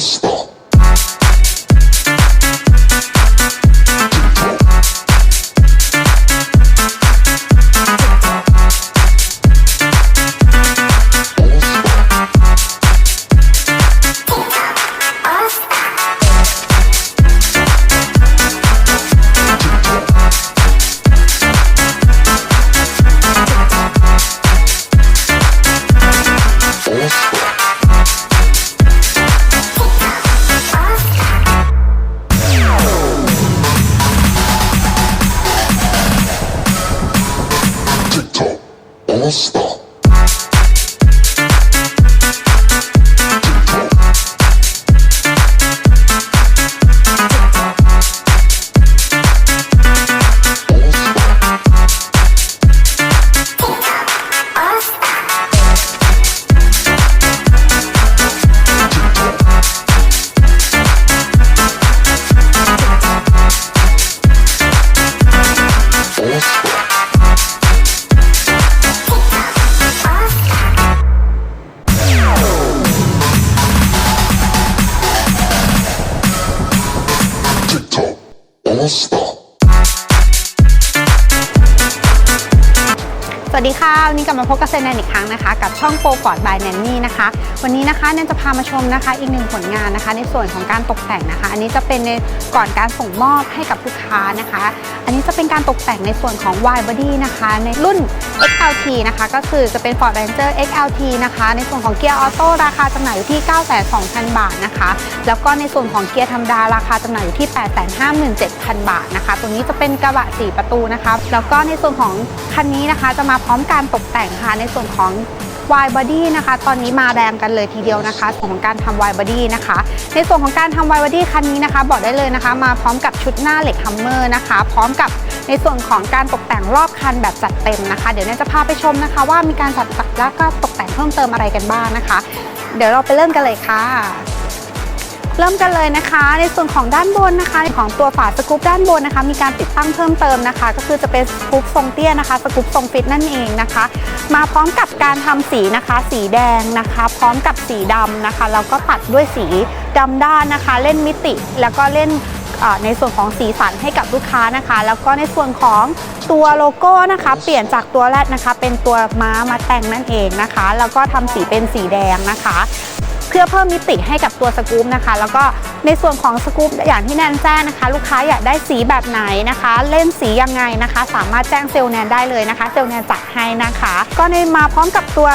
してして วัสดีค่ะ วันนี้กลับมาพบกับเซนแนนอีกครั้งนะคะ กับช่องโปรฟอร์ดบายแนนนี่นะคะ วันนี้นะคะแนนจะพามาชมนะคะ อีกหนึ่งผลงานนะคะ ในส่วนของการตกแต่งนะคะ อันนี้จะเป็นในก่อนการส่งมอบให้กับลูกค้านะคะ อันนี้จะเป็นการตกแต่งในส่วนของ Y Body นะคะ ในรุ่น XLT นะคะ ก็คือจะเป็น Ford Ranger XLT นะคะ ในส่วนของเกียร์ออโต้ราคาจำหน่ายอยู่ที่ 9,200,000 บาทนะคะ แล้วก็ในส่วนของเกียร์ธรรมดาราคาจำหน่ายอยู่ที่ 857,000 บาทนะคะ ตัวนี้จะเป็นกระบะ4ประตูนะคะ แล้วก็ในส่วนของคันนี้นะคะจะมาพร้อมการตกแต่งค่ะในส่วนของ Y body นะคะ ตอนนี้มาแรงกันเลยทีเดียวนะคะส่วนของการทำ Y body นะคะ ในส่วนของการทำ Y body คันนี้นะคะ บอกได้เลยนะคะ มาพร้อมกับชุดหน้าเหล็กฮัมเมอร์นะคะ พร้อมกับในส่วนของการตกแต่งรอบคันแบบจัดเต็มนะคะ เดี๋ยวเนี่ยจะพาไปชมนะคะ ว่ามีการจัดตัดแล้วก็ตกแต่งเพิ่มเติมอะไรกันบ้างนะคะ เดี๋ยวเราไปเริ่มกันเลยค่ะ เริ่มกันเลยนะคะ ในส่วนของด้านบนนะคะ ของตัวฝาสกู๊ปด้านบนนะคะ มีการติดตั้งเพิ่มเติมนะคะ ก็คือจะเป็นสกู๊ปทรงเตี้ยนะคะสกู๊ปทรงฟิตนั่นเองนะคะ มาพร้อมกับการทำสีนะคะ สีแดงนะคะ พร้อมกับสีดำนะคะแล้วก็ปัดด้วยสีดำด้านนะคะ เล่นมิติแล้วก็เล่นในส่วนของสีสันให้กับลูกค้านะคะ แล้วก็ในส่วนของตัวโลโก้นะคะ เปลี่ยนจากตัวแรดนะคะ เป็นตัวม้ามาแต่งนั่นเองนะคะ แล้วก็ทำสีเป็นสีแดงนะคะ เพื่อเพิ่มมิติให้กับตัวสกู๊ปนะคะ แล้วก็ในส่วนของสกู๊ปอย่างที่แนนแจ้งนะคะ ลูกค้าอยากได้สีแบบไหนนะคะ เล่นสียังไงนะคะ สามารถแจ้งเซลล์แนนได้เลยนะคะ เซลล์แนนจัดให้นะคะ ก็ในมาพร้อมกับตัว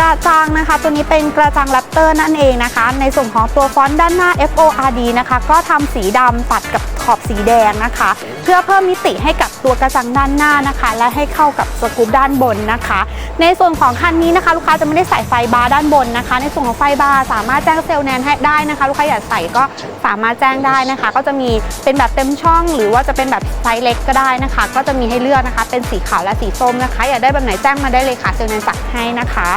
กระจังนะคะ ตัวนี้เป็นกระจังแรปเตอร์นั่นเองนะคะ ในส่วนของตัวฟอนต์ด้านหน้า FORD นะคะ ก็ทำสีดำตัดกับขอบสีแดงนะคะ เพื่อเพิ่มมิติให้กับตัวกระจังด้านหน้านะคะ และให้เข้ากับสกูปด้านบนนะคะ ในส่วนของคันนี้นะคะลูกค้าจะไม่ได้ใส่ไฟบาร์ด้านบนนะคะ ในส่วนของไฟบาร์สามารถแจ้งเซลล์แนนให้ได้นะคะ ลูกค้าอยากใส่ก็สามารถแจ้งได้นะคะ ก็จะมีเป็นแบบเต็มช่อง หรือว่าจะเป็นแบบไซส์เล็กก็ได้นะคะ ก็จะมีให้เลือกนะคะ เป็นสีขาวและสีส้มนะคะ อยากได้แบบไหนแจ้งมาได้เลยค่ะเซลล์แนนจัดให้นะคะ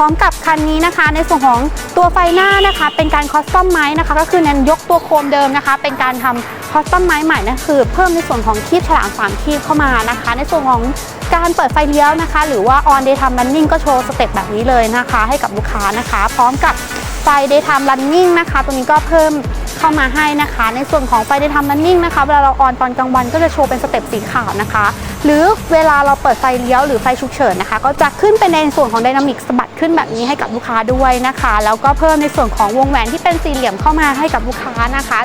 ร้อมกับคันนี้นะคะ ในส่วนของตัวไฟหน้านะคะ เป็นการคอสตอมไม้นะคะ ก็คือแนนยกตัวโคมเดิมนะคะ เป็นการทำคอสตอมไม้ใหม่นะคือเพิ่มในส่วนของคีบฉลามสามคีบเข้ามานะคะ ในส่วนของการเปิดไฟเลี้ยวนะคะ หรือว่า on daytime running ก็โชว์สเต็ปแบบนี้เลยนะคะ ให้กับลูกค้านะคะ พร้อมกับ ไฟ daytime running นะคะ ตัวนี้ก็เพิ่มเข้ามาให้นะคะ ในส่วนของไฟ daytime running นะคะเวลาเราออนตอนกลางวันก็จะโชว์เป็นสเต็ปสีขาวนะคะ หรือเวลาเราเปิดไฟเลี้ยวหรือไฟฉุกเฉินนะคะ ก็จะขึ้นเป็นในส่วนของไดนามิกสะบัดขึ้นแบบนี้ให้กับลูกค้าด้วยนะคะ แล้วก็เพิ่มในส่วนของวงแหวนที่เป็นสี่เหลี่ยมเข้ามาให้กับลูกค้านะคะ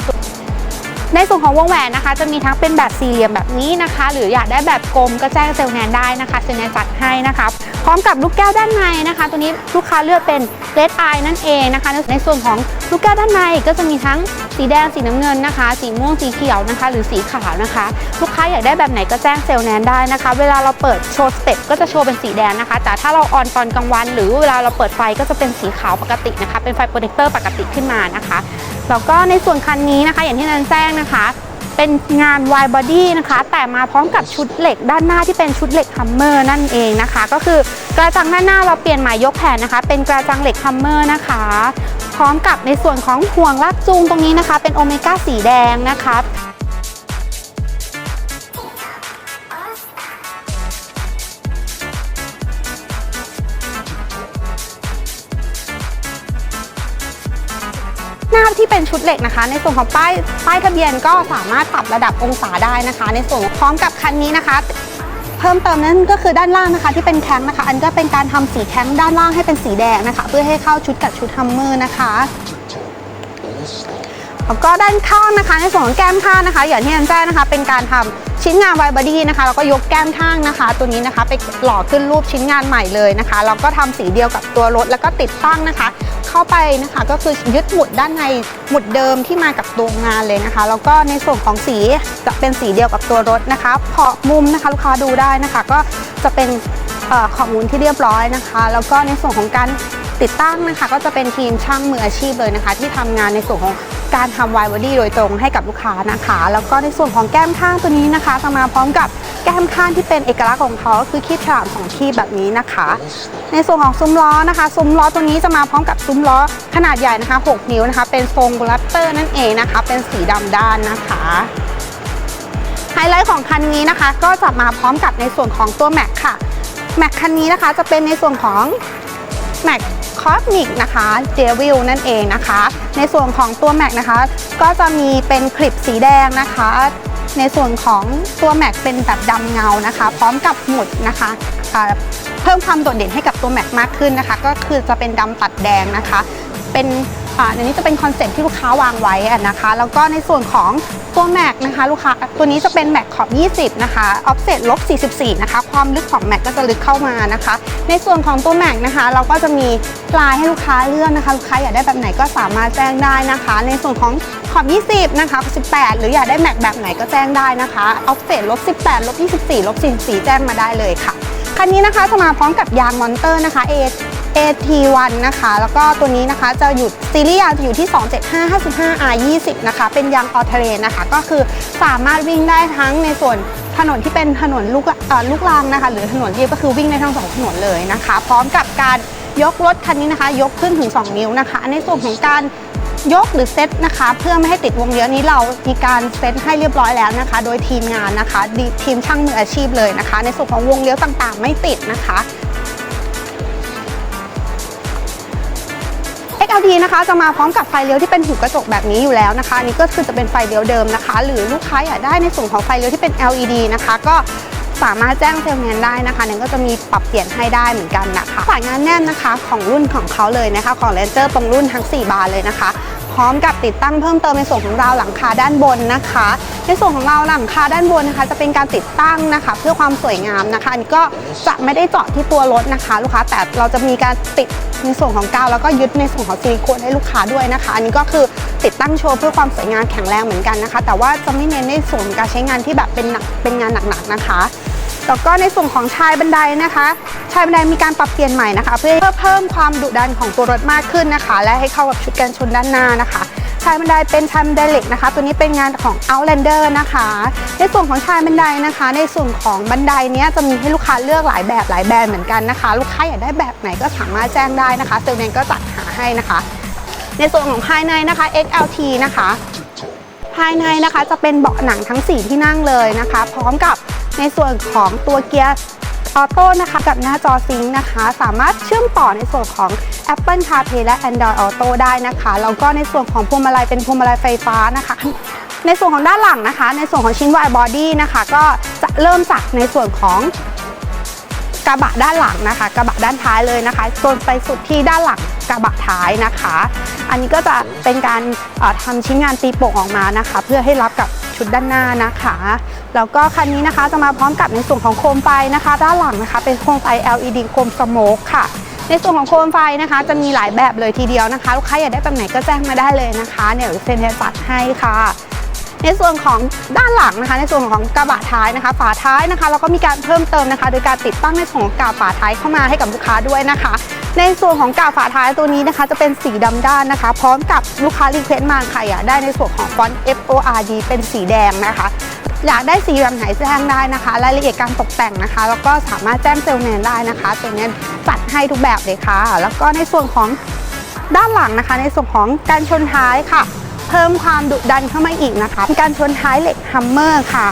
ในส่วนของวงแหวนนะคะ จะมีทั้งเป็นแบบสี่เหลี่ยมแบบนี้นะคะ หรืออยากได้แบบกลมก็แจ้งเซลล์แนนได้นะคะเซลล์แนนจัดให้นะคะพร้อมกับลูกแก้วด้านในนะคะ ตัวนี้ลูกค้าเลือกเป็นเลดไอนั่นเองนะคะ ในส่วนของ ลูกแก้วด้านในก็จะมีทั้งสีแดงสีน้ำเงินนะคะ สีม่วงสีเขียวนะคะ หรือสีขาวนะคะ ลูกค้าอยากได้แบบไหนก็แจ้งเซลล์แนนได้นะคะ เวลาเราเปิดโชว์สเต็ปก็จะโชว์เป็นสีแดงนะคะ แต่ถ้าเราออนตอนกลางวัน หรือเวลาเราเปิดไฟก็จะเป็นสีขาวปกตินะคะ เป็นไฟโปรเจคเตอร์ปกติขึ้นมานะคะแล้วก็ในส่วนคันนี้นะคะ อย่างที่นันแจ้งนะคะเป็นงาน wide body นะคะ แต่มาพร้อมกับชุดเหล็กด้านหน้าที่เป็นชุดเหล็กฮัมเมอร์นั่นเองนะคะ ก็คือกระจังด้านหน้าเราเปลี่ยนใหม่ยกแผ่นนะคะ เป็นกระจังเหล็กฮัมเมอร์นะคะ พร้อมกับในส่วนของห่วงลากจูงตรงนี้นะคะ เป็นโอเมก้าสีแดงนะคะหน้าที่เป็นชุดเหล็กนะคะ ในส่วนของป้ายป้ายทะเบียนก็สามารถปรับระดับองศาได้นะคะ ในส่วนพร้อมกับคันนี้นะคะ พิ่มเติมนั่นก็คือด้านล่างนะคะ ที่เป็นแข้งนะคะ อันก็เป็นการทำสีแข้งด้านล่างให้เป็นสีแดงนะคะ เพื่อให้เข้าชุดกับชุดฮัมเมอร์นะคะแล้วก็ด้านข้างนะคะในส่วนของแก้มข้างนะคะ อย่างที่อันแจ้งนะคะ เป็นการทำ ชิ้นงานไวบอดี้นะคะแล้วก็ยกแก้มข้างนะคะ ตัวนี้นะคะไปหล่อขึ้นรูปชิ้นงานใหม่เลยนะคะแล้วก็ทำสีเดียวกับตัวรถแล้วก็ติดตั้งนะคะ เข้าไปนะคะก็คือยึดหมุดด้านในหมุดเดิมที่มากับตัวงานเลยนะคะ แล้วก็ในส่วนของสีจะเป็นสีเดียวกับตัวรถนะคะขอมุมนะคะลูกค้าดูได้นะคะ ก็จะเป็นอขอบมุมที่เรียบร้อยนะคะ แล้วก็ในส่วนของการติดตั้งนะคะ ก็จะเป็นทีมช่างมืออาชีพเลยนะคะ ที่ทำงานในส่วนของ การทำไวบอดี้โดยตรงให้กับลูกค้านะคะ แล้วก็ในส่วนของแก้มข้างตัวนี้นะคะจะมาพร้อมกับแก้มข้างที่เป็นเอกลักษณ์ของเขาก็คือคีบฉลามสองคีบแบบนี้นะคะ ในส่วนของซุ้มล้อนะคะซุ้มล้อตัวนี้จะมาพร้อมกับซุ้มล้อขนาดใหญ่นะคะ 6 นิ้วนะคะ เป็นทรงแรปเตอร์นั่นเองนะคะ เป็นสีดำด้านนะคะไฮไลท์ของคันนี้นะคะก็จะมาพร้อมกับในส่วนของตัวแม็กค่ะแม็กคันนี้นะคะจะเป็นในส่วนของแม็ก คอสมิกนะคะเจวิลนั่นเองนะคะ ในส่วนของตัวแม็กนะคะ ก็จะมีเป็นคลิปสีแดงนะคะ ในส่วนของตัวแม็กเป็นแบบดำเงานะคะ พร้อมกับหมุดนะคะเพิ่มความโดดเด่นให้กับตัวแม็กมากขึ้นนะคะ ก็คือจะเป็นดำตัดแดงนะคะ เป็น อ่าอันนี้จะเป็นคอนเซ็ปที่ลูกค้าวางไว้นะคะ แล้วก็ในส่วนของตัวแม็กนะคะลูกค้าตัวนี้จะเป็นแม็กขอบ 20 นะคะออฟเซตลบ 44 นะคะ ความลึกของแม็กก็จะลึกเข้ามานะคะ ในส่วนของตัวแม็กนะคะ เราก็จะมีลายให้ลูกค้าเลือกนะคะ ลูกค้าอยากได้แบบไหนก็สามารถแจ้งได้นะคะ ในส่วนของขอบ 20 นะคะ 18 หรืออยากได้แม็กแบบไหนก็แจ้งได้นะคะออฟเซตลบ 18 ลบ 24 ลบ 44 แจ้งมาได้เลยค่ะคันนี้นะคะจะมาพร้อมกับยางมอนเตอร์นะคะ A AT1 นะคะ แล้วก็ตัวนี้นะคะจะอยู่ซีรีส์ยางจะอยู่ที่ 275 55 R 20 นะคะ เป็นยางออเทเรนนะคะ ก็คือสามารถวิ่งได้ทั้งในส่วนถนนที่เป็นถนนลูกลูกรางนะคะ หรือถนนเรียบก็คือวิ่งได้ทั้งสองถนนเลยนะคะ พร้อมกับการยกรถคันนี้นะคะ ยกขึ้นถึง 2 นิ้วนะคะ ในส่วนของการยกหรือเซตนะคะ เพื่อไม่ให้ติดวงเลี้ยวนี้เรามีการเซตให้เรียบร้อยแล้วนะคะ โดยทีมงานนะคะทีมช่างมืออาชีพเลยนะคะ ในส่วนของวงเลี้ยวต่างๆ ไม่ติดนะคะ XLT นะคะจะมาพร้อมกับไฟเลี้ยวที่เป็นหูกระจกแบบนี้อยู่แล้วนะคะนี่ก็คือจะเป็นไฟเลี้ยวเดิมนะคะ หรือลูกค้าอยากได้ในส่วนของไฟเลี้ยวที่เป็น LED นะคะ ก็สามารถแจ้งเซลล์งานได้นะคะนี่นก็จะมีปรับเปลี่ยนให้ได้เหมือนกันนะคะสายงานแน่นนะคะของรุ่นของเขาเลยนะคะ ของเลนเจอร์ตรงรุ่นทั้ง 4 บานเลยนะคะ พร้อมกับติดตั้งเพิ่มเติมในส่วนของราวหลังคาด้านบนนะคะ ในส่วนของราวหลังคาด้านบนนะคะ จะเป็นการติดตั้งนะคะ เพื่อความสวยงามนะคะอันนี้ก็จะไม่ได้เจาะที่ตัวรถนะคะ ลูกค้าแต่เราจะมีการติดในส่วนของกาวแล้วก็ยึดในส่วนของซิลิโคนให้ลูกค้าด้วยนะคะ อันนี้ก็คือติดตั้งโชว์เพื่อความสวยงามแข็งแรงเหมือนกันนะคะ แต่ว่าจะไม่เน้นในส่วนการใช้งานที่แบบเป็นหนักเป็นงานหนักๆนะคะ แล้วก็ในส่วนของชายบันไดนะคะ ชายบันไดมีการปรับเปลี่ยนใหม่นะคะ เพื่อเพิ่มความดุดันของตัวรถมากขึ้นนะคะ และให้เข้ากับชุดกันชนด้านหน้านะคะชายบันไดเป็นชายบันไดเหล็กนะคะ ตัวนี้เป็นงานของ Outlander นะคะ ในส่วนของชายบันไดนะคะ ในส่วนของบันไดเนี้ยจะมีให้ลูกค้าเลือกหลายแบบหลายแบรนด์เหมือนกันนะคะ ลูกค้าอยากได้แบบไหนก็สามารถแจ้งได้นะคะเซลล์แมนก็จัดหาให้นะคะ ในส่วนของภายในนะคะ XLT นะคะ ภายในนะคะจะเป็นเบาะหนังทั้ง 4 ที่นั่งเลยนะคะ พร้อมกับ ในส่วนของตัวเกียร์ออโต้นะคะกับหน้าจอซิงค์นะคะ สามารถเชื่อมต่อในส่วนของ Apple CarPlay และ Android Auto ได้นะคะแล้วก็ในส่วนของพวงมาลัยเป็นพวงมาลัยไฟฟ้านะคะ ในส่วนของด้านหลังนะคะ ในส่วนของชิ้นวายบอดี้นะคะ ก็จะเริ่มจากในส่วนของ กระบะด้านหลังนะคะ กระบะด้านท้ายเลยนะคะจนไปสุดที่ด้านหลังกระบะท้ายนะคะ อันนี้ก็จะเป็นการเอ่อทำชิ้นงานตีโป่งออกมานะคะ เพื่อให้รับกับชุดด้านหน้านะคะแล้วก็คันนี้นะคะจะมาพร้อมกับในส่วนของโคมไฟนะคะ ด้านหลังนะคะ เป็นโคมไฟ LED โคมสโมกค่ะ ในส่วนของโคมไฟนะคะ จะมีหลายแบบเลยทีเดียวนะคะ ลูกค้าอยากได้แบบไหนก็แจ้งมาได้เลยนะคะเนี่ยเดี๋ยวเซ็นจัดให้ค่ะ ในส่วนของด้านหลังนะคะ ในส่วนของกระบะท้ายนะคะ ฝาท้ายนะคะ เราก็มีการเพิ่มเติมนะคะ โดยการติดตั้งในส่วนของกาวฝาท้ายเข้ามาให้กับลูกค้าด้วยนะคะ ในส่วนของกาวฝาท้ายตัวนี้นะคะ จะเป็นสีดำด้านนะคะ พร้อมกับลูกค้ารีเควสต์มาค่ะอยากได้ในส่วนของฟอนต์ F O R D เป็นสีแดงนะคะอยากได้สีแบบไหนแจ้งได้นะคะ รายละเอียดการตกแต่งนะคะ แล้วก็สามารถแจ้งเซลล์แมนได้นะคะเซลล์แมนจัดให้ทุกแบบเลยค่ะ แล้วก็ในส่วนของด้านหลังนะคะ ในส่วนของการชนท้ายค่ะ เพิ่มความดุดันเข้ามาอีกนะคะการชนท้ายเหล็กฮัมเมอร์ค่ะ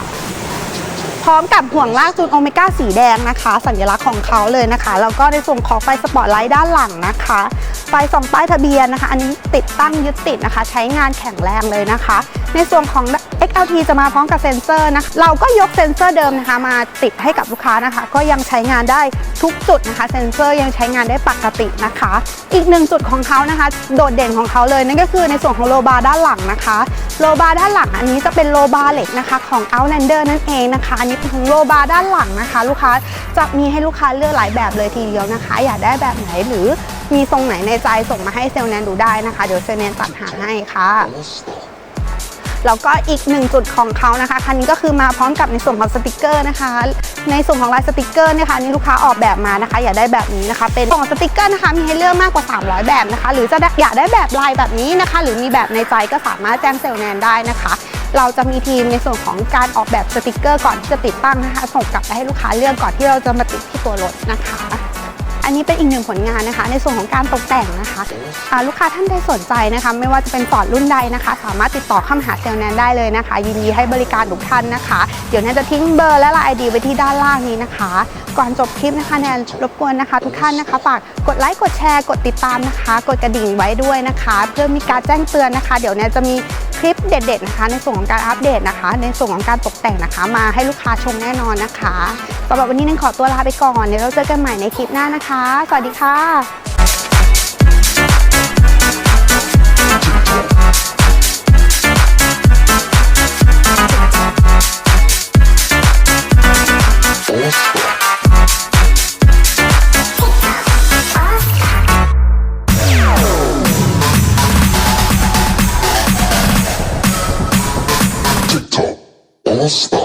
พร้อมกับห่วงลากจูนโอเมก้าสีแดงนะคะ สัญลักษณ์ของเขาเลยนะคะ แล้วก็ในส่วนของไฟสปอตไลท์ด้านหลังนะคะ ไฟส่องป้ายทะเบียนนะคะ อันนี้ติดตั้งยึดติดนะคะ ใช้งานแข็งแรงเลยนะคะ ในส่วนของ XLT จะมาพร้อมกับเซ็นเซอร์นะคะเราก็ยกเซ็นเซอร์เดิมนะคะมาติดให้กับลูกค้านะคะ ก็ยังใช้งานได้ทุกจุดนะคะ เซ็นเซอร์ยังใช้งานได้ปกตินะคะ อีกหนึ่งจุดของเขานะคะ โดดเด่นของเขาเลยนั่นก็คือในส่วนของโลบาร์ด้านหลังนะคะโลบาร์ด้านหลังอันนี้จะเป็นโลบาร์เหล็กนะคะของ Outlander นั่นเองนะคะ อันนี้เป็นของโลบาร์ด้านหลังนะคะ ลูกค้าจะมีให้ลูกค้าเลือกหลายแบบเลยทีเดียวนะคะ อยากได้แบบไหนหรือมีทรงไหนในใจส่งมาให้เซลแนนดูได้นะคะ เดี๋ยวเซลแนนจัดหาให้ค่ะ แล้วก็อีกหนึ่งจุดของเขานะคะ คันนี้ก็คือมาพร้อมกับในส่วนของสติกเกอร์นะคะ ในส่วนของลายสติกเกอร์นะคะนี่ลูกค้าออกแบบมานะคะ อยากได้แบบนี้นะคะ เป็นของสติกเกอร์นะคะ มีให้เลือกมากกว่า 300 แบบนะคะ หรือจะอยากได้แบบลายแบบนี้นะคะ หรือมีแบบในใจก็สามารถแจ้งเซลล์แนนได้นะคะเราจะมีทีมในส่วนของการออกแบบสติกเกอร์ก่อนที่จะติดตั้งนะคะ ส่งกลับไปให้ลูกค้าเลือกก่อนที่เราจะมาติดที่ตัวรถนะคะ อันนี้เป็นอีกหนึ่งผลงานนะคะ ในส่วนของการตกแต่งนะคะะลูกค้าท่านใดสนใจนะคะ ไม่ว่าจะเป็นฟอร์ดรุ่นใดนะคะ สามารถติดต่อเข้ามาหาเซลแนนได้เลยนะคะ ยินดีให้บริการทุกท่านนะคะ เดี๋ยวแนนจะทิ้งเบอร์และไลน์ไอดีไว้ที่ด้านล่างนี้นะคะ ก่อนจบคลิปนะคะแนนรบกวนนะคะ ทุกท่านนะคะฝากกดไลค์กดแชร์ กดติดตามนะคะ กดกระดิ่งไว้ด้วยนะคะ เพื่อมีการแจ้งเตือนนะคะ เดี๋ยวแนนจะมีคลิปเด็ดๆนะคะ ในส่วนของการอัปเดตนะคะ ในส่วนของการตกแต่งนะคะ มาให้ลูกค้าชมแน่นอนนะคะสำหรับวันนี้แนนขอตัวลาไปก่อนเดี๋ยวเราเจอกันใหม่ในคลิปหน้านะคะสวัสดีค่ะ Namaste.